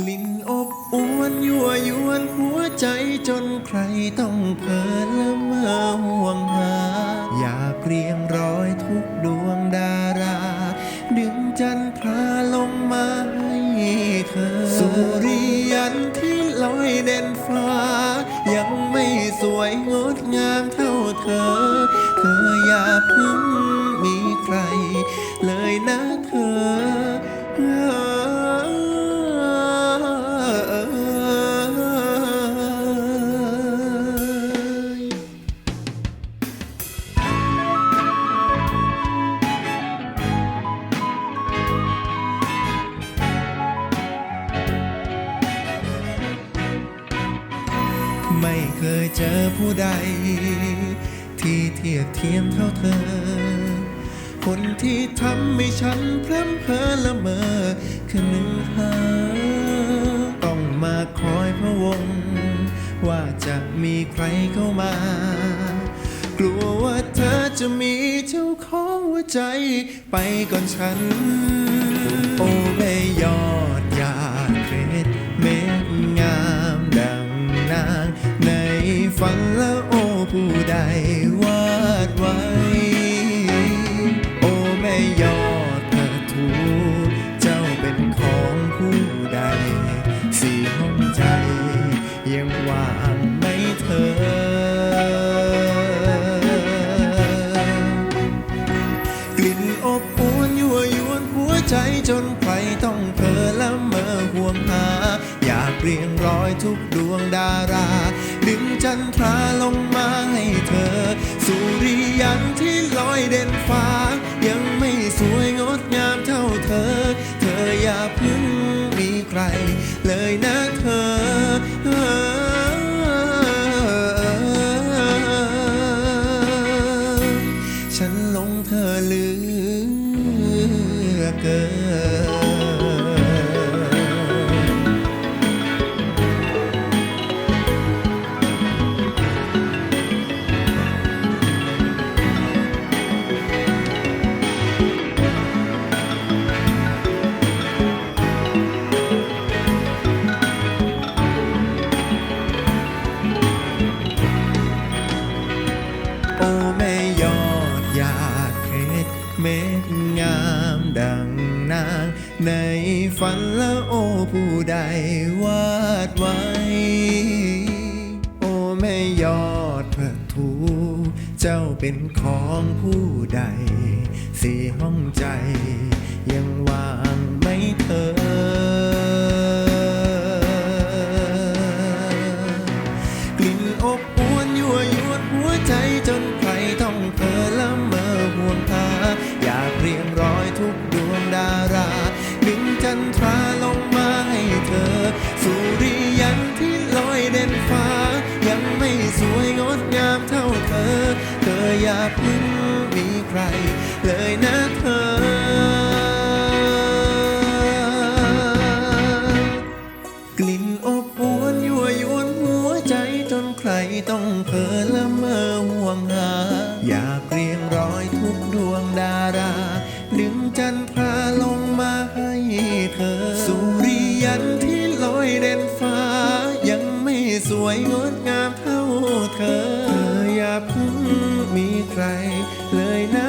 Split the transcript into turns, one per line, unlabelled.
กลิ่นอบอวนยั่วยวนหัวใจจนใครต้องเพลินละเมอห่วงหา อยากเรียงร้อยทุกดวงดารา ดึงจันทราลงมาให้เธอ สุริยันที่ลอยเด่นฟ้า ยังไม่สวยงดงามเท่าเธอ เธออย่าเพิ่งมีใคร เลยนะเธอ ไม่เคยเจอผู้ใด ที่เทียบเทียมเท่าเธอ คนที่ทำให้ฉันพร่ำเพอละเมอคือหนึ่งหาต้องมาคอยพะวง ว่าจะมีใครเข้ามา กลัวว่าเธอจะมีเจ้าของหัวใจไปก่อนฉัน สีห้องใจ ยังว่างไหมเธอ กลิ่นอบอวนยั่วยวนหัวใจจนใครต้องเพ้อละเมอห่วงหา อยากเรียงร้อยทุกดวงดารา ดึงจันทราลงมาให้เธอ สุริยันที่ลอยเด่นฟ้า ยังไม่สวยงดงามเท่าเธอ เธออย่าเพิ่งมีใคร เลยนะเธอฉันลงเธอเหลือเกิน ในฝันและโอผู้ใดวาดไว้ โอ้แม่ยอดพระทูเจ้าเป็นของผู้ใด สีห้องใจ ยังวางไหมเธอ กลิ่นอบอวนยั่วยวนหัวใจ อย่าเพิ่งมีใคร เลยนะเธอ กลิ่นอบอวนยัวยวนหัวใจจนใครต้องเผลอละเมอห่วงหา อย่ากเรียงร้อยทุกดวงดารา ดึงจันทราลงมาให้เธอ สุริยันที่ลอยเด่นฟ้า ยังไม่สวยงดงามเท่าเธอ ใครเลยนะ